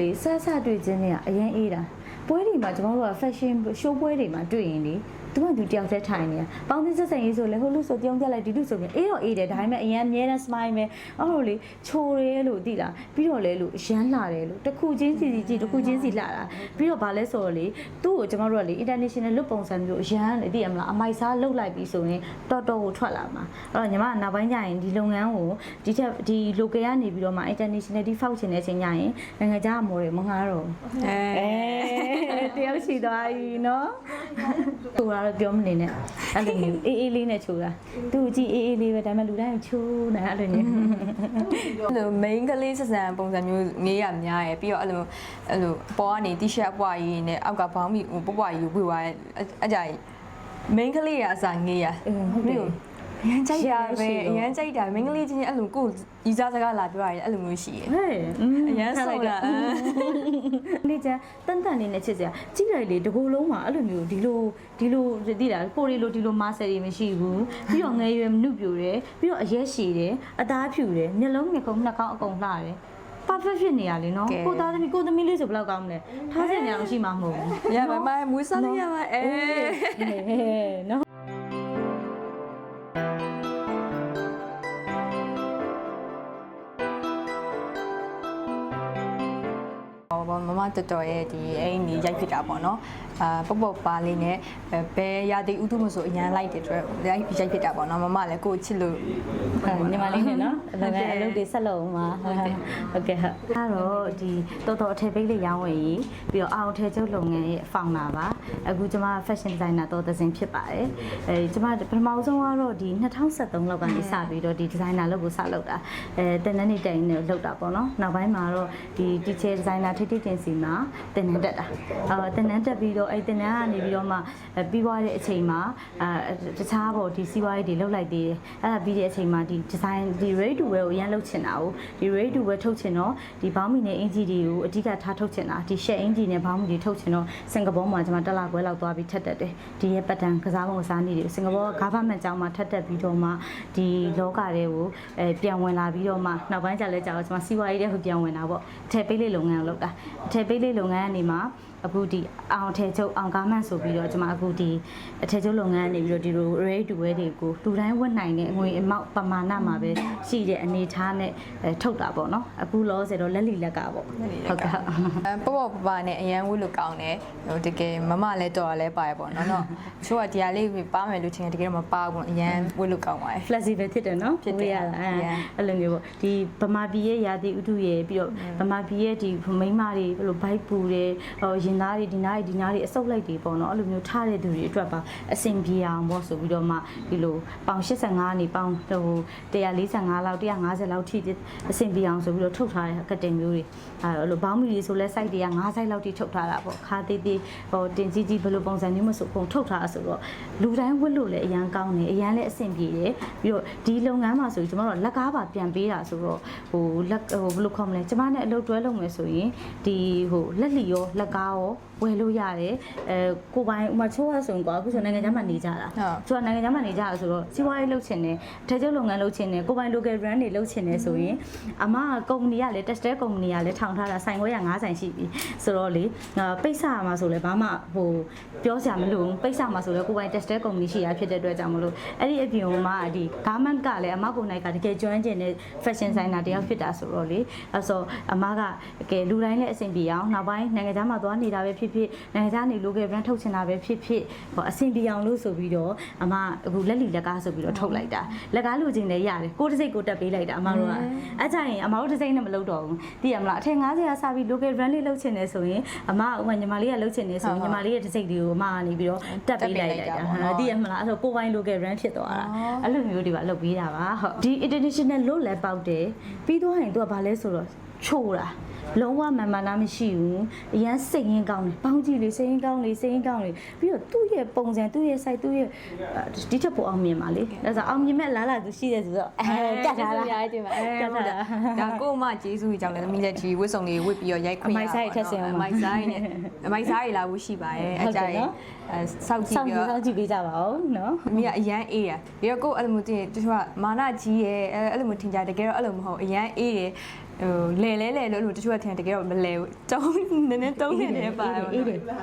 လေဆက်ဆက်တွေ့ခြင်းတွေကအရင်အေးတာပွဲတွေမှာကျွန်တော်တို့က fashion show ပွဲတွေမှာတွေ့ရင်လေ သူကသူတယောက်တည်းထိုင်နေတာပေါင်းသင်းဆက်ဆံရေးဆိုလေဟိုလူဆိုပြုံးပြလိုက်ဒီလူဆိုပြန်အေးတော့အေးတယ်ဒါပေမဲ့အရင်အများနဲ့ smile ပဲအဲ့လိုလေချိုရဲလို့သိလားပြီးတော့လေလို့ရမ်းလာတယ်လို့တစ်ခုချင်းစီစီကြည့်တစ်ခုချင်းစီလာတာပြီးတော့ဗာလဲဆိုတော့လေသူ့ကိုကျွန်တော်တို့ကလေ international လုတ်ပုံစံမျိုးရမ်းလေသိရမလားအမိုက်စားလုတ်လိုက်ပြီးဆိုရင်တော်တော်ကိုထွက်လာမှာအဲ့တော့ညီမကနောက်ပိုင်းကျရင်ဒီလုပ်ငန်းကိုဒီချက်ဒီ local ကနေပြီးတော့မှ international ဒီဖောက်ချင်တဲ့အချိန်ကျရင်နိုင်ငံခြားအမော်တွေမငားတော့ဘူးအဲအဲတယောက်ရှိသွားပြီနော်ချိုတာတော့ပြောမနေနဲ့အဲ့လိုမျိုးအေးအေးလေးနဲ့ချိုတာသူ့ကြည့်အေးအေးလေးပဲဒါပေမဲ့လူတိုင်းချိုးနေအဲ့လိုမျိုးအဲ့လို main ကလေးဆက်ဆံပုံစံမျိုးငေးရများရယ်ပြီးတော့အဲ့လိုအဲ့လိုပေါ်ကနေ t-shirt အပွားကြီးနဲ့အောက်ကဘောင်းမီဟိုပွားကြီးဝေသွားတယ်အကြိုင် main ကလေးရအစားငေးရအင်းဟုတ်တယ် အရန်ကြိုက်တာရှိပဲရရှိအတော့ရန်ကြိုက်တာ main ကလေးချင်းချင်းအဲ့လိုကိုယ်ရီစားစကားလာပြောရတယ်အဲ့လိုမျိုးရှိရယ်ဟဲ့အရန်ဆုံးတာလေးချမ်းတန်တန်လေးနဲ့ချစ်စရာကြည့်လိုက်လေတကူလုံးမှာအဲ့လိုမျိုးဒီလိုဒီလိုသိတာကိုရီလိုဒီလိုမာဆယ်တွေမရှိဘူးပြီးတော့ငယ်ရွယ်နှုတ်ပြိုတယ်ပြီးတော့အရက်ရှည်တယ်အသားဖြူတယ်မျက်လုံးငယ်ကုန်းနှာခေါင်းအကုန်လှတယ် perfect ဖြစ်နေရလေနော်ကိုသားသမီးကိုသမီးလေးဆိုဘယ်လောက်ကောင်းမလဲထားစင်နေအောင်ရှိမှာမဟုတ်ဘူးရပါမမွေးစားလို့ရပါအဲဟဲ့နော် တော်တော်ရဲ့ဒီအိမ်ကြီးရိုက်ဖြစ်တာပေါ့နော်အာပုတ်ပုတ်ပါလေးနဲ့ဘယ်ရာသီဥတုမဆိုအရန်လိုက်တဲ့အတွက်ရိုက်ရိုက်ဖြစ်တာပေါ့နော်မမလည်းကိုယ်ချစ်လို့ညီမလေးနဲ့နော်အလုပ်ကအလုပ်တွေဆက်လုပ်အောင်ပါဟုတ်ကဲ့ဟုတ်ကဲ့ဟုတ်အဲ့တော့ဒီတော်တော်အထည်ပိတ်လေးရောင်းဝယ်ရေးပြီးတော့အောင်အထည်ချုပ်လုပ်ငန်းရဲ့ founder ပါအခုကျမ fashion designer တော်သစင်ဖြစ်ပါတယ်အဲကျမပထမဆုံးကတော့ဒီ2013လောက်ကနေစပြီးတော့ဒီ designer လုပ်ကိုစလုပ်တာအဲတင်တန်းနေတိုင်နေလုပ်တာပေါ့နော်နောက်ပိုင်းမှာတော့ဒီ teacher designer ထိထိတင်စီမှာတင်တန်းတက်တာအော်တင်တန်းတက်ပြီးတော့အဲ့တင်တန်းကနေပြီးတော့မှပြီးသွားတဲ့အချိန်မှာအဲတခြားပေါ့ဒီစီးပွားရေးတွေလုပ်လိုက်သေးတယ်အဲ့ဒါပြီးတဲ့အချိန်မှာဒီ design ဒီ ready to wear ကိုအရင်လုပ်ချင်တာကိုဒီ ready to wear ထုတ်ချင်တော့ဒီဘောင်းမီနဲ့အင်ဂျီတွေကိုအဓိကထားထုတ်ချင်တာဒီ share အင်ဂျီနဲ့ဘောင်းမီတွေထုတ်ချင်တော့စင်ကာပူမှာကျွန်မတက်လာခွဲလောက်သွားပြီးထက်တက်တယ်ဒီရဲ့ပတ်တန်ကစားပုံကစားနည်းတွေစင်ကာပူက government ကျောင်းမှာထက်တက်ပြီးတော့မှဒီလောကတွေကိုအဲပြန်ဝင်လာပြီးတော့မှနောက်ပိုင်းကျလဲကြာတော့ကျွန်မစီးပွားရေးတဲ့ဟိုပြန်ဝင်တာပေါ့အထည်ပိတ်လေးလုပ်ငန်းကိုလုပ်တာအထည်ပိတ်လေးလုပ်ငန်းကနေမှအခုဒီအောင်ထဲချုပ်အောင်ကားမန့်ဆိုပြီးတော့ကျွန်မအခုဒီအထည်ချုပ်လုပ်ငန်းနေပြီးတော့ဒီလို ready to wear တွေကိုလူတိုင်းဝတ်နိုင်တဲ့ငွေအမောက်ပမာဏမှာပဲရှိတဲ့အနေအထားနဲ့အဲထုတ်တာပေါ့နော်အခုလောဆယ်တော့လက်လီလက်ကပေါ့ဟုတ်ကဲ့ဟုတ်အဲပေါ့ပေါ့ပပနဲ့အရန်ဝတ်လို့ကောင်းတယ်ဟိုတကယ်မမလည်းတော်ရလဲပါရပေါ့နော်နော်ချိုးကဒီဟာလေးပါမယ်လို့ထင်တယ်တကယ်တော့မပါဘူးအရန်ဝတ်လို့ကောင်းပါတယ် flexible ဖြစ်တယ်နော်ဖြစ်တယ်ဝေးရတာအဲ Yeah. အဲ့လိုမျိုးပေါ့ဒီဗမာပြည်ရဲ့ယာတိဥတုရဲ့ပြီးတော့ဗမာပြည်ရဲ့ဒီမိန်းမတွေဘယ်လိုဘိုက်ပူတယ်ဟိုရင်သားတွေဒီနားတွေဒီနားတွေအဆုပ်လိုက်တွေပေါ့နော်အဲ့လိုမျိုးထားတဲ့သူတွေအတွက်ပါအဆင်ပြေအောင်ပေါ့ဆိုပြီးတော့မှဒီလိုပေါင်85နေပေါင်ဟို145လောက်150လောက်ထိအဆင်ပြေအောင်ဆိုပြီးတော့ထုတ်ထားတဲ့ကတ်တင်မျိုးတွေအဲ့လိုဘောင်းမီတွေဆိုလဲ site တွေက9 site လောက်ထိထုတ်ထားတာပေါ့ခါသေးသေးဟိုတင်ကြီးကြီးဘယ်လိုပုံစံမျိုးမဆိုပုံထုတ်ထားတာဆိုတော့လူတိုင်းဝတ်လို့လည်းအရန်ကောင်းတယ်အရန်လည်းအဆင်ပြေတယ်ပြီးတော့ဒီလုပ်ငန်းမှာဆိုရင်ကျွန်တော်တို့လက်ကားပါပြန်ပေးတာဆိုတော့ဟိုလက်ဟိုဘယ်လိုခေါ်မလဲကျွန်မနဲ့အလုပ်တွဲလုပ်မယ်ဆိုရင်ဒီဟိုလက်လီရောလက်ကားရောဝယ်လို့ရတယ်အဲကိုပိုင်ဥမာချိုးရဆိုရင်ကွာအခုဆိုနိုင်ငံခြားမှာနေကြတာဟုတ်သူကနိုင်ငံခြားမှာနေကြတာဆိုတော့စီးပွားရေးလုပ်ချင်တယ်အထည်ချုပ်လုပ်ငန်းလုပ်ချင်တယ်ကိုပိုင် local brand တွေလုပ်ချင်တယ်ဆိုရင်အမကကုမ္ပဏီကလည်း textile ကုမ္ပဏီကလည်းထောင်ထားတာဆိုင်ခွဲရ9ဆိုင်ရှိပြီဆိုတော့လေအာပိတ်ဆာမှာဆိုလဲဘာမှဟိုပြောစရာမလိုဘူးပိတ်ဆာမှာဆိုလဲကိုပိုင် textile ကုမ္ပဏီရှိရဖြစ်တဲ့အတွက်ကြောင့်မလို့အဲ့ဒီအပြင်မှာဒီ garment ကလည်းအမကိုနိုင်ကတကယ်ကျွမ်းကျင်တဲ့ fashion designer တယောက်ဖြစ်တာဆိုတော့လေအဲ့ဆိုအမကတကယ်လူတိုင်းလည်းအဆင်ပြေအောင်နောက်ပိုင်းနိုင်ငံခြားမှာသွားနေတာပဲဖြစ်ဖြစ်နိုင်ငံခြားနေ local brand ထုတ်ချင်တာပဲဖြစ်ဖြစ်ဟိုအဆင်ပြေအောင်လို့ဆိုပြီးတော့အမအခုလက်လီလက်ကားဆိုပြီးတော့ထုတ်လိုက်တာလက်ကားလူချင်းလည်းရတယ်ကိုတစ်စိတ်ကိုတက်ပေးလိုက်တာအမတို့ကအဲ့ကြရင်အမတို့တစ်စိတ်နဲ့မလုပ်တော့ဘူးသိရမလားအထင်90ရာစပြီး local brand လေးလုပ်ချင်တယ်ဆိုရင်အမဥမာညီမလေးကလုပ်ချင်တယ်ဆိုရင်ညီမလေးရဲ့တစ်စိတ်လေးကိုအမကနေပြီးတော့တက်ပေးလိုက်လိုက်တာဟာသိရမလားအဲ့ဆိုကိုပိုင်း local brand ဖြစ်သွားတာအဲ့လိုမျိုးတွေပါလုပ်ပေးတာပါဟုတ်ဒီ international လို့လည်းပေါက်တယ်ပြီးတော့ရင်သူကဘာလဲဆိုတော့ချိုးတာ လုံးဝမန်မာနာမရှိဘူးအရန်စိတ်ရင်းကောင်းတယ်ပေါင်းကြည့်လေစိတ်ရင်းကောင်းလေစိတ်ရင်းကောင်းလေပြီးတော့သူ့ရဲ့ပုံစံသူ့ရဲ့ site သူ့ရဲ့ဒီချက်ပေါ်အောင်မြင်ပါလေဒါဆိုအောင်မြင်မဲ့လားလားသူရှိတယ်ဆိုတော့အဲကတ်ထားလားရိုက်တယ်ပါအဲကတ်ထားလားဒါကိုမကျေးဇူးကြောင့်လည်းသမီးလည်းဒီဝတ်စုံလေးဝတ်ပြီးတော့ရိုက်ခွင့်အမိုက်စားတွေထက်ဆင်အောင်ပါအမိုက်စားတွေနဲ့အမိုက်စားတွေလာဖို့ရှိပါရဲ့ဟုအတ်ကဲ့ကြိုင်နော်အဲစောက်ကြည့်စောင့်ပြီးကြည့်တော့စောင့်ကြည့်ပေးကြပါဦးနော်အမေကအရန်အေးရပြီးတော့ကိုယ်အဲ့လိုမျိုးတင်တချို့ကမာနကြီးရဲ့အဲအဲ့လိုမျိုးထင်ကြတယ်တကယ်တော့အဲ့လိုမဟုတ်အရန်အေးတယ်ဟိုလဲလဲလဲလို့အဲ့လိုတချို့ကထင်တယ်တကယ်တော့မလဲဘူးတုံးနည်းနည်းတုံးနေတယ်ပါတော့အေးတယ်လဲ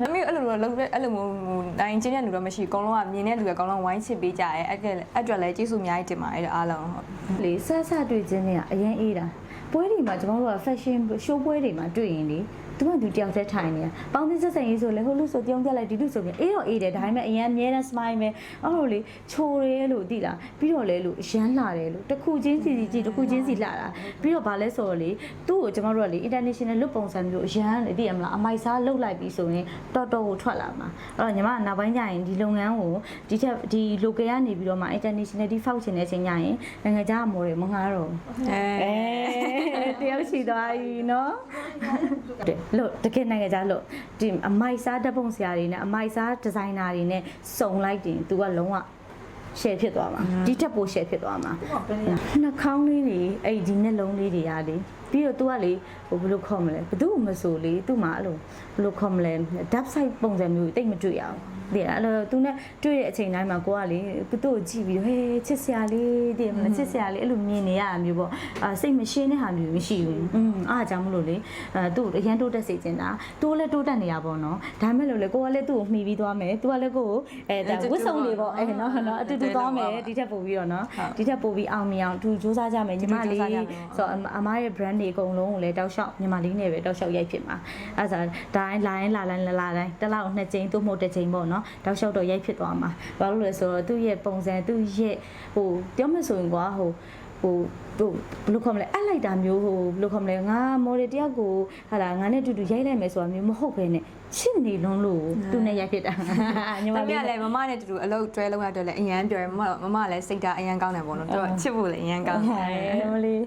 အမေအဲ့လိုတော့လုံးအဲ့လိုမျိုးဟိုနိုင်ချင်းတဲ့လူတော့မရှိဘူးအကုန်လုံးကမြင်တဲ့လူကအကုန်လုံးဝိုင်းချစ်ပေးကြရဲအဲ့ကအဲ့အတွက်လည်းကျေးဇူးအများကြီးတင်ပါတယ်တဲ့အားလုံးဟုတ်လေဆဆတွေ့ချင်းတွေကအရင်အေးတာပွဲတွေမှာကျွန်တော်တို့က fashion show ပွဲတွေမှာတွေ့ရင်လေ သူကသူတယောက်တည်းထိုင်နေတာပေါင်းသင်းဆက်ဆံရေးဆိုလေဟိုလူဆိုတယောက်ပြက်လိုက်ဒီလူဆိုပြန်အေးတော့အေးတယ်ဒါပေမဲ့အရင်အများနဲ့ smile ပဲအဲ့လိုလေချိုရဲလို့သိလားပြီးတော့လေလို့ရမ်းလာတယ်လို့တစ်ခုချင်းစီစီကြည့်တစ်ခုချင်းစီလာတာပြီးတော့ဗာလဲဆိုတော့လေသူ့ကိုကျွန်တော်တို့ကလေ international look ပုံစံမျိုးအရန်လေသိရမလားအမိုက်စားလုတ်လိုက်ပြီးဆိုရင်တော်တော်ကိုထွက်လာမှာအဲ့တော့ညီမကနောက်ပိုင်းကျရင်ဒီလုပ်ငန်းကိုဒီချက်ဒီ local ကနေပြီးတော့မှ international ဒီဖောက်ချင်တဲ့အချိန်ကျရင်နိုင်ငံခြားအမော်တွေမငားတော့ဘူးအဲအဲတယောက်ရှိသွားပြီနော်တဲ့လို့တကယ်နိုင်ငံခြားလို့ဒီအမိုက်စားဓာတ်ပုံဆရာတွေနဲ့အမိုက်စားဒီဇိုင်နာတွေနဲ့စုံလိုက်တင် तू ကလုံးဝ share ဖြစ်သွားမှာဒီထက်ပို share ဖြစ်သွားမှာနှာခေါင်းလေးတွေအဲ့ဒီနှလုံးလေးတွေကလေပြီးတော့ तू ကလေဟိုဘယ်လိုခေါ်မလဲဘယ်သူမှမဆိုလေသူ့မှာအဲ့လိုဘယ်လိုခေါ်မလဲ dark side ပုံစံမျိုးတိတ်မတွေ့ရအောင် ဒီအဲ့လိုသူနဲ့တွေ့တဲ့အချိန်တိုင်းမှာကိုကလေသူတို့ကိုကြည့်ပြီးဟဲချစ်စရာလေးတည်မချစ်စရာလေးအဲ့လိုမြင်နေရတာမျိုးပေါ့အာစိတ်မရှင်းတဲ့ဟာမျိုးမရှိဘူးอืมအားကြောင့်မလို့လေအဲသူ့အရန်တိုးတက်စေချင်တာတိုးလဲတိုးတက်နေရပါတော့နော်ဒါမဲ့လို့လေကိုကလည်းသူ့ကိုမှီပြီးသွားမယ်သူကလည်းကိုကိုအဲဒါဝတ်စုံတွေပေါ့အဲနော်နော်အတူတူသွားမယ်ဒီထက်ပိုပြီးတော့နော်ဒီထက်ပိုပြီးအောင်မြင်အောင်သူစူးစမ်းကြမယ်ညီမလေးဆိုတော့အမရဲ့ brand တွေအကုန်လုံးကိုလည်းတောက်လျှောက်ညီမလေးနဲ့ပဲတောက်လျှောက်ရိုက်ဖြစ်မှာအဲဒါဒိုင်းလိုင်းလာလိုင်းလာလာတိုင်းတစ်လောက်နှစ်ကြိမ်သို့မဟုတ်တစ်ကြိမ်ပေါ့နော်တောက်လျှောက်တော့ရိုက်ဖြစ်သွားမှာဘာလို့လဲဆိုတော့သူ့ရဲ့ပုံစံသူ့ရဲ့ဟိုပြောမှဆိုရင်ကွာဟိုဟို ဟိုဘယ်လိုခေါ်မလဲအပ်လိုက်တာမျိုးဟိုဘယ်လိုခေါ်မလဲငါမော်ဒယ်တယောက်ကိုဟာလာငါနဲ့တူတူရိုက်လိုက်မယ်ဆိုတာမျိုးမဟုတ်ဘဲနဲ့ချစ်နေလုံးလို့သူနဲ့ရိုက်ဖြစ်တာညီမတမီးလေးကလည်းမမနဲ့တူတူအလုပ်တွဲလုပ်ရတော့လည်းအရန်ပြောရမမမကလည်းစိတ်ဓာတ်အရန်ကောင်းတယ်ပေါ့နော်သူကချစ်ဖို့လည်းအရန်ကောင်းတယ်ဟဲ့မလေး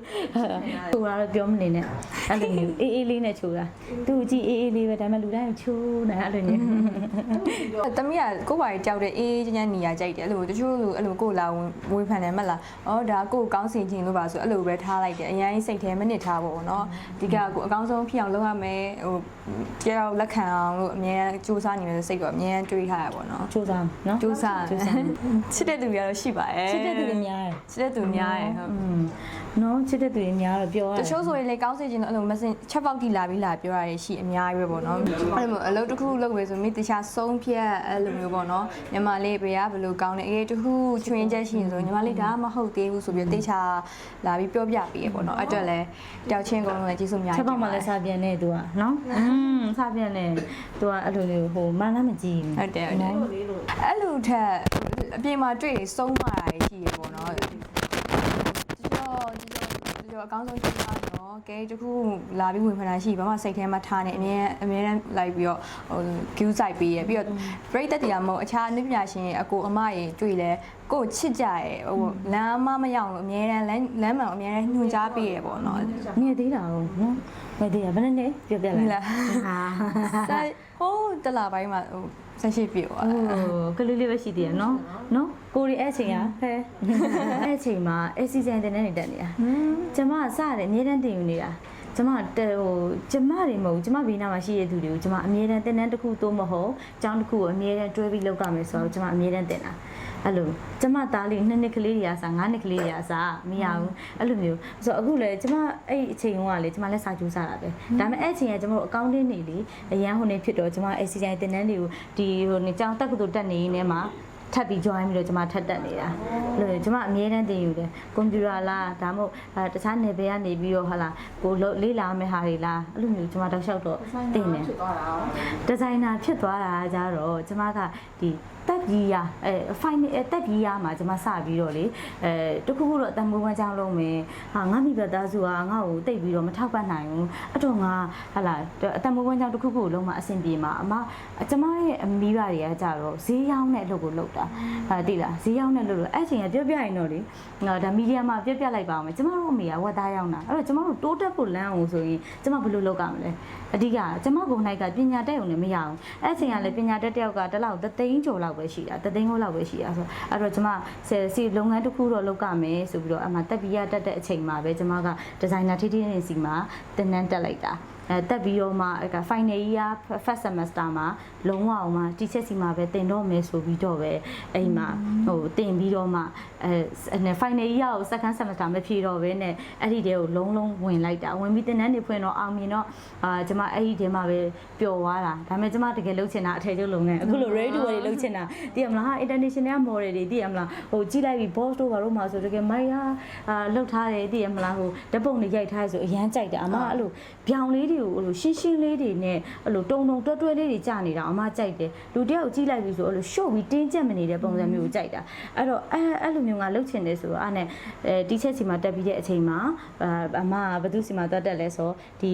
ချိုးတာတော့ပြောမနေနဲ့အဲ့လိုမျိုးအေးအေးလေးနဲ့ချိုးတာသူ့ကြည့်အေးအေးလေးပဲဒါပေမဲ့လူတိုင်းချိုးနေအဲ့လိုမျိုးတမီးကကိုယ့်ဘာကြီးကြောက်တဲ့အေးချမ်းချမ်းနေရကြိုက်တယ်အဲ့လိုတချို့လူအဲ့လိုကိုယ်လာဝေဖန်တယ်မလားဩဒါကိုယ်ကောင်းစင်ခြင်းလို့ပါဆိုအဲ့လိုပဲထားလိုက်တယ်အရင်စိတ်ထဲမနစ်ထားဖို့နော်ဒီကကိုအကောင်းဆုံးဖြစ်အောင်လုပ်ရမယ်ဟိုကြောက်လက်ခံအောင်လို့အများစူးစမ်းနေတယ်စိတ်ကအများတွေးထားရပါတော့ချိုးစားနော်စူးစမ်းချိုးစားချစ်တဲ့သူတွေကတော့ရှိပါရဲ့ချစ်တဲ့သူတွေများတယ်ချစ်တဲ့သူများရဲ့ဟုတ်อืมနော်ချစ်တဲ့သူတွေများတော့ပြောရတချို့ဆိုရင်လေကောင်းစေခြင်းလို့အဲ့လိုမစင်ချက်ပေါက်တီလာပြီးလာပြောရရရှိအများကြီးပဲပေါ့နော်အဲ့လိုမျိုးအလုပ်တစ်ခုလုပ်ပဲဆိုမိတခြားဆုံးဖြတ်အဲ့လိုမျိုးပေါ့နော်ညီမလေးဘေးကဘယ်လိုကောင်းလဲအေးတစ်ခုချွင်းချက်ရှိရင်ဆိုညီမလေးဒါမဟုတ်သေးဘူးဆိုပြီးတေချာလာပြီးပြောပြပေးရပေါ့နော်အဲ့အတွက်လည်းတယောက်ချင်းအကုန်လုံးလည်းကျေးဇူးအများချက်ကြီးပေါက်မှလည်းစားပြန်နေသူကနော်อืมစားပြန်နေသူကအဲ့လိုမျိုးဟိုမနာမကြည့်ဘူးဟုတ်တယ်ဟုတ်တယ်အဲ့လိုထက်အပြင်မှာတွေ့ရင်ဆုံးမတာရှိရပေါ့နော်ကျော်ကျော်ကျော်အကောင်းဆုံးချိန်ပါ နော်ကဲတခုလာပြီးဝင်ဖန်တာရှိဘာမှစိတ်ထဲမှာထားနေအမြဲအမြဲတမ်းလိုက်ပြီးတော့ဟို view site ပေးရပြီးတော့ break တက်တရားမဟုတ်အခြားအနည်းပညာရှင်အကိုအမရေတွေ့လဲကိုချစ်ကြရဟိုလမ်းမမရောက်လို့အမြဲတမ်းလမ်းလမ်းမှန်အမြဲတမ်းညွှန်ကြားပေးရပေါ့နော်ငယ်သေးတာဟုတ်နော်ငယ်သေးရဘယ်နဲ့လဲပြောပြလိုက်လားဟာစာ ဟိုတလာပိုင်းမှာဟိုဆက်ရှိပြသွားဟိုကလေးလေးပဲရှိသေးရနော်နော်ကိုရီအဲ့ချိန်ကဟဲအဲ့ချိန်မှာအစီစဉ်တင်နေနေတက်နေတာဟမ်ကျမစတယ်အမြဲတမ်းတင်ယူနေတာကျမတဲဟိုကျမတွေမဟုတ်ဘူးကျမဘေးနားမှာရှိတဲ့သူတွေကိုကျမအမြဲတမ်းတင်တန်းတစ်ခုသို့မဟုတ်အကြောင်းတစ်ခုကိုအမြဲတမ်းတွဲပြီးလုပ်ကြမယ်ဆိုတော့ကျမအမြဲတမ်းတင်တာ အဲ့လိုကျမသားလေးနှစ်နှစ်ကလေးတွေကစားငါးနှစ်ကလေးတွေကစားမရဘူးအဲ့လိုမျိုးဆိုတော့အခုလေကျမအဲ့အချိန်ကလေကျမလက်စာကျူးစားတာပဲဒါပေမဲ့အဲ့အချိန်ကကျမတို့အကောင့်တင်းနေလေအရန်ဟိုနေဖြစ်တော့ကျမအဲ့စီဆိုင်တင်တန်းတွေကိုဒီဟိုနေကြောင်တက်ကတူတက်နေနေမှာ ထပ်ပြီး join ပြီးတော့ကျွန်မထပ်တက်နေတာအဲ့လိုကျွန်မအမြဲတမ်းတင်ယူတယ်ကွန်ပျူတာလားဒါမှမဟုတ်အဲတခြားနယ်ပယ်ကနေပြီးတော့ဟာလာကိုလို့လေးလာမယ့်ဟာတွေလားအဲ့လိုမျိုးကျွန်မတောက်လျှောက်တော့တင်တယ်ဒီဇိုင်နာဖြစ်သွားတာကြတော့ကျွန်မကဒီတက်ကြီးရအဲ fine အဲတက်ကြီးရမှာကျွန်မစပြီးတော့လေအဲတခုခုတော့အတံမိုးဝမ်းချောင်းလုံးမယ်ဟာငါမိဘသားစုကငါ့ကိုတိတ်ပြီးတော့မထောက်ပံ့နိုင်ဘူးအဲ့တော့ငါဟာလာအတံမိုးဝမ်းချောင်းတခုခုကိုလုံးမအဆင်ပြေမှာအမကျွန်မရဲ့အမိဘတွေကကြတော့ဈေးရောင်းတဲ့အလုပ်ကိုလုပ်တာဟာတိလားဈေးရောင်းတဲ့လုပ်လို့အဲ့ချိန်ကပြောပြရင်တော့လေငါဒါမီဒီယာမှာပြောပြလိုက်ပါအောင်မယ်ကျွန်မတို့အမေကဝက်သားရောင်းတာအဲ့တော့ကျွန်မတို့တိုးတက်ဖို့လမ်းအောင်ဆိုရင်ကျွန်မဘယ်လိုလုပ်ကြမလဲအဓိကကျွန်မကိုယ်၌ကပညာတတ်ရုံနဲ့မရအောင်အဲ့ချိန်ကလည်းပညာတတ်တယောက်ကတလောက်သသိန်းကျော်လောက်ပဲရှိတာသသိန်းကျော်လောက်ပဲရှိတာဆိုအဲ့တော့ကျွန်မဆယ်စီလုပ်ငန်းတစ်ခုတော့လုပ်ကြမယ်ဆိုပြီးတော့အမှတက်ပြီးရတက်တဲ့အချိန်မှာပဲကျွန်မကဒီဇိုင်နာထိထိနေစီမှာတင်နန်းတက်လိုက်တာ အဲတက်ပြီးတော့မှအဲ့က final year first semester မှာလုံးဝအောင်မှ teacher စီမှာပဲတင်တော့မယ်ဆိုပြီးတော့ပဲအဲ့မှာဟိုတင်ပြီးတော့မှအဲ final year ကို second semester မဖြေတော့ဘဲနဲ့အဲ့ဒီတဲကိုလုံးလုံးဝင်လိုက်တာဝင်ပြီးတင်တန်းနေဖွင့်တော့အောင်မြင်တော့အာကျမအဲ့ဒီတဲမှာပဲပျော်သွားတာဒါပေမဲ့ကျမတကယ်လုပ်ချင်တာအထည်ချုပ်လုပ်ငန်းအခုလို ready to wear တွေလုပ်ချင်တာသိရမလားဟာ international model တွေသိရမလားဟိုကြည့်လိုက်ပြီး boss တို့ဘာလို့မှဆိုတကယ်မိုက်ဟာအာလောက်ထားတယ်သိရမလားဟိုဓပုံတွေရိုက်ထားရဆိုအရန်ကြိုက်တယ်အမအဲ့လိုဗျောင်လေးတွေကိုအဲ့လိုရှင်းရှင်းလေးတွေနဲ့အဲ့လိုတုံတုံတွဲတွဲလေးတွေကြာနေတာအမကြိုက်တယ်လူတယောက်ကြည့်လိုက်ပြီးဆိုအဲ့လိုရှုပ်ပြီးတင်းကျပ်မနေတဲ့ပုံစံမျိုးကိုကြိုက်တာအဲ့တော့အဲအဲ့လိုမျိုးငါလုပ်ချင်တယ်ဆိုတော့အဲ့နဲ့အဲတီချက်စီမှာတက်ပြီးတဲ့အချိန်မှာအာအမကဘသူစီမှာတက်တက်လဲဆိုဒီ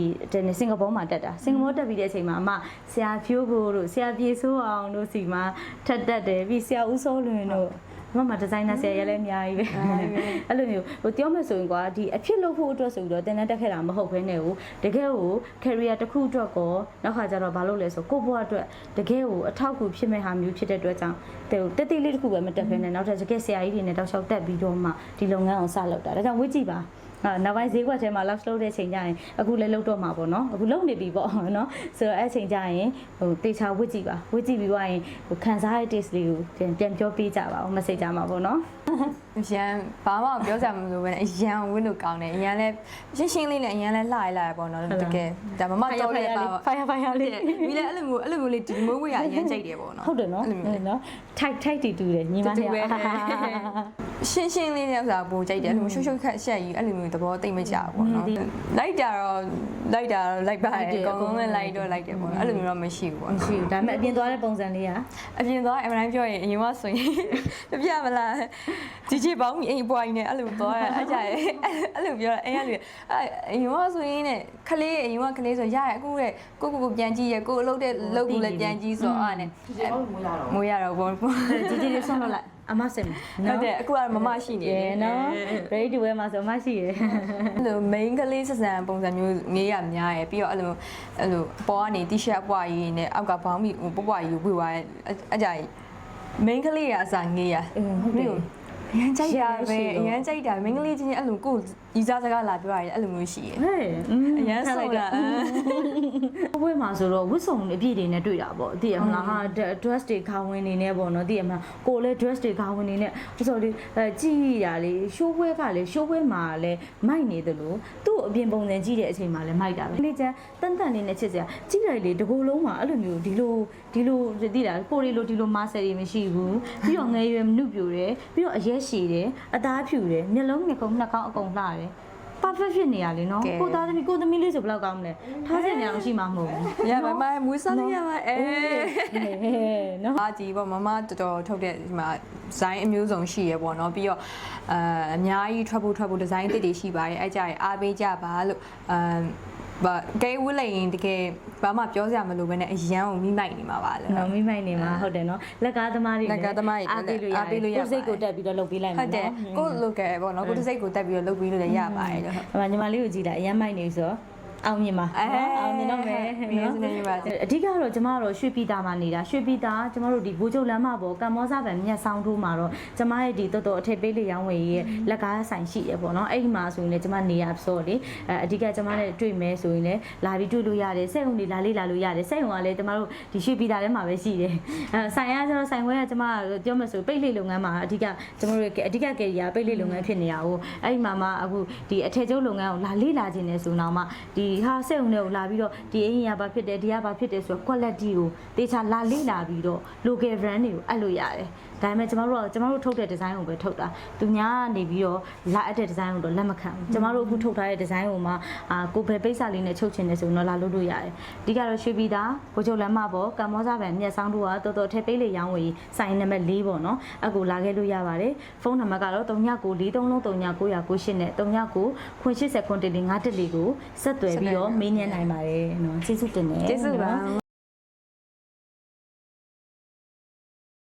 စင်ကာပူမှာတက်တာစင်ကာပူတက်ပြီးတဲ့အချိန်မှာအမဆရာဖြိုးကိုတို့ဆရာပြေဆိုးအောင်တို့စီမှာထက်တက်တယ်ပြီးဆရာဦးစိုးလွင်တို့ မမဒီဇိုင်နာဆရာရလည်းအများကြီးပဲအဲ့လိုမျိုးဟိုပြောမယ်ဆိုရင်ကွာဒီအဖြစ်လုပ်ဖို့အတွက်ဆိုပြီးတော့တင်တန်းတက်ခဲ့တာမဟုတ်ဘဲနဲ့ကိုတကယ်ကို career တစ်ခုအတွက်ကောနောက်ခါကျတော့ဘာလုပ်လဲဆိုကိုယ့်ဘဝအတွက်တကယ်ကိုအထောက်အကူဖြစ်မဲ့ဟာမျိုးဖြစ်တဲ့အတွက်ကြောင့်တက်တိလေးတစ်ခုပဲမတက်ဘဲနဲ့နောက်ထပ်တကယ်ဆရာကြီးတွေနဲ့တောက်လျှောက်တက်ပြီးတော့မှဒီလုပ်ငန်းအောင်စလုပ်တာဒါကြောင့်ဝစ်ကြည့်ပါအာ နောက်ပိုင်းဈေးကွက်ထဲမှာ love slow တဲ့ချိန်ကျရင်အခုလည်းလုတ်တော့မှာပေါ့နော်အခုလုတ်နေပြီပေါ့နော်ဆိုတော့အဲ့ချိန်ကျရင်ဟိုတေချာဝစ်ကြည့်ပါဝစ်ကြည့်ပြီးသွားရင်ဟိုခံစားရတဲ့ taste လေးကိုပြန်ပြန်ပြောပြကြပါဦး message ကြမှာပေါ့နော်ရန်ဘာမှပြောစရာမလိုပဲနဲ့အရန်ဝင်းလို့ကောင်းတယ်အရန်လဲရှင်းရှင်းလေးနဲ့အရန်လဲလှရလာရပေါ့နော်တကယ်ဒါမမတော်လေးပါပါ fire fire လေးမိလည်းအဲ့လိုမျိုးအဲ့လိုမျိုးလေးဒီမွေးဝေးရအရန်ကြိုက်တယ်ပေါ့နော်ဟုတ်တယ်နော်အဲ့လိုမျိုးနော် tight tight တီတူတယ်ညီမတူလေးပဲ ရှင်းရှင်းလေးနဲ့ဥစားပိုကြိုက်တယ်အဲ့လိုမျိုးရှုပ်ရှုပ်ခက်ရှက်ကြီးအဲ့လိုမျိုးသဘောတိတ်မကြဘူးပေါ့နော်လိုက်တာတော့လိုက်တာတော့လိုက်ပါတယ်အကုန်လုံးလည်းလိုက်တော့လိုက်တယ်ပေါ့နော်အဲ့လိုမျိုးတော့မရှိဘူးပေါ့နော် ရှိဘူးဒါပေမဲ့အပြင်သွားတဲ့ပုံစံလေးอ่ะ အပြင်သွားအမှန်တမ်းပြောရင်အရင်ကဆိုရင်ပြပြမလားဒီချေပေါင်းကြီးအိမ်ပွားကြီးနဲ့အဲ့လိုသွားရအကြရဲအဲ့လိုပြောအိမ်ကလူအဲ့အရင်ကဆိုရင်နဲ့ခလေးအရင်ကခလေးဆိုရရအခုတဲ့ကိုကိုကိုပြန်ကြည့်ရကိုအလုပ်တဲ့လုပ်ကူလည်းပြန်ကြည့်ဆိုအဲ့နဲ့မွေးရတော့ဘော ជីជីလေးဆွန့်လွတ်လိုက် အမစင်ဟုတ်တယ်အခုကမမရှိနေရေတယ်နော် ready to wear မှာဆိုအမရှိရယ် အဲ့လို main ကလေးဆက်ဆံပုံစံမျိုးငေးရများရယ်ပြီးတော့အဲ့လိုအဲ့လိုပေါ်ကနေ t-shirt ပွားကြီးနဲ့အောက်ကဘောင်းမီပွပွားကြီးဝေသွားတယ်အကြိုင် main ကလေးရအစားငေးရအင်းဟုတ်တယ်အ ရန်ကြိုက်တာရှိပဲတယ်ရှိတယ်အရန်ကြိုက်တာမင်္ဂလိချင်းချင်းအဲ့လိုကိုယ်ရီစားစကားလာပြောရတယ်အဲ့လိုမျိုးရှိရယ်ဟဲ့อืมအရန်ဆုံးလာဘွေးမှာဆိုတော့ဝတ်စုံအပြည့်တွေနဲ့တွေ့တာပေါ့သိရမလားဟာ dress တွေခါဝင်နေနေပေါ့နော်သိရမလားကိုလည်း dress တွေခါဝင်နေနေဆိုတော့ဒီအဲကြည့်ရလေရှိုးပွဲကလည်းရှိုးပွဲမှာလည်းမိုက်နေတယ်လို့သူ့အပြင်ပုံစံကြည့်တဲ့အချိန်မှာလည်းမိုက်တာပဲလေချမ်းတန်တန်လေးနဲ့ချစ်စရာကြည့်လိုက်လေတကူလုံးမှာအဲ့လိုမျိုးဒီလိုဒီလိုသိတာကိုရီလိုဒီလိုမာဆယ်တွေမရှိဘူးပြီးတော့ငယ်ရွယ်မနုပြိုတယ်ပြီးတော့အရက်ရှည်တယ်အသားဖြူတယ်မျက်လုံးနှစ်ခုံနှစ်ခေါင်းအကုန်လှတယ် perfect ဖြစ်နေရလေနော်ကိုသားသမီးကိုသမီးလေးဆိုဘယ်လောက်ကောင်းမလဲထားစင်နေအောင်ရှိမှာမဟုတ်ဘူးရပါမမွေးစားလို့ရပါအဲနော်အားကြီးပေါ့မမတော်တော်ထုတ်တဲ့ဒီမှာဒီဇိုင်းအမျိုးစုံရှိရပေါ့နော်ပြီးတော့အဲအများကြီးထွက်ဖို့ထွက်ဖို့ဒီဇိုင်းအသစ်တွေရှိပါတယ်အဲကြရင်အားပေးကြပါလို့အဲ ဘာဂိတ်ဝစ်လိုက်ရင်တကယ်ဘာမှပြောစရာမလိုဘဲနဲ့အရန်ကိုမိမိုက်နေမှာပါလေနော်မိမိုက်နေမှာဟုတ်တယ်နော်လက်ကားသမားတွေလက်ကားသမားတွေအားပေးလို့ရအားပေးလို့ရကိုယ်စိတ်ကိုတက်ပြီးတော့လုပ်ပေးလိုက်ဟုမှာတ်တယ်နော်ကိုလိုကယ်ပေါ့နော်ကိုတစ်စိတ်ကိုတက်ပြီးတော့လုပ်ပြီးလို့လည်းရပါတယ်လို့အမညီမလေးကိုကြည့်လိုက်အရမ်းမိုက်နေဆိုတော့ အောင်မြင်ပါအဲနော်အောင်မြင်တော့မယ်မြင်စနေပါစေအဓိကတော့ကျမတို့ရွှေပြည်သားမှာနေတာရွှေပြည်သားကျမတို့ဒီဘိုးချုပ်လမ်းမပေါ်ကမ္ဘောဇဗန်မြက်ဆောင်ထိုးမှာတော့ကျမရဲ့ဒီတော်တော်အထက်ပေးလေးရောင်းဝယ်ရေးရဲ့လက်ကားဆိုင်ရှိရပေါ့နော်အဲ့ဒီမှာဆိုရင်လည်းကျမနေရဆိုတော့လေအဲအဓိကကျမနဲ့တွေ့မယ်ဆိုရင်လည်းလာပြီးတွေ့လို့ရတယ်စက်ုံတွေလာလေးလာလို့ရတယ်စက်ုံကလည်းကျမတို့ဒီရွှေပြည်သားထဲမှာပဲရှိတယ်အဲဆိုင်ရကျတော့ဆိုင်ဝဲကကျမပြောမယ်ဆိုပိတ်လေးလုပ်ငန်းမှာအဓိကကျမတို့ရဲ့အဓိကကယ်ရီယာပိတ်လေးလုပ်ငန်းဖြစ်နေတာကိုအဲ့ဒီမှာမှအခုဒီအထက်ကျုပ်လုပ်ငန်းကိုလာလေးလာခြင်းနေဆိုတော့မှဒီဟာစက်ုံတွေကိုလာပြီးတော့ဒီအရင်ကဘာဖြစ်တယ်ဒီကဘာဖြစ်တယ်ဆိုတော့ quality ကိုတေချာလာလေးလာပြီးတော့ local brand တွေကိုအပ်လို့ရတယ်ဒါပေမဲ့ကျမတို့ကကျမတို့ထုတ်တဲ့ဒီဇိုင်းကိုပဲထုတ်တာသူများကနေပြီးတော့လာအပ်တဲ့ဒီဇိုင်းကိုတော့လက်မခံဘူးကျမတို့အခုထုတ်ထားတဲ့ဒီဇိုင်းကိုမှအာကိုယ်ပဲပိတ်စာလေးနဲ့ချုပ်ချင်တယ်ဆိုရင်တော့လာလို့လို့ရတယ်အဓိကတော့ရွှေပြည်သားဘိုးချုပ်လမ်းမပေါ်ကမ္ဘောဇဗန်မြက်ဆောင်တို့ကတော်တော်ထက်ပေးလေရောင်းဝယ်ဆိုင်နံပါတ်၄ပေါ့နော်အခုလာခဲ့လို့ရပါတယ်ဖုန်းနံပါတ်ကတော့3993လုံး3998နဲ့39ခွင်80ခွန်တလီ9တလီကိုဆက်သွယ်ပြီးတော့မေးမြန်းနိုင်ပါတယ်နော်ကျေးဇူးတင်တယ်ကျေးဇူးပါနော်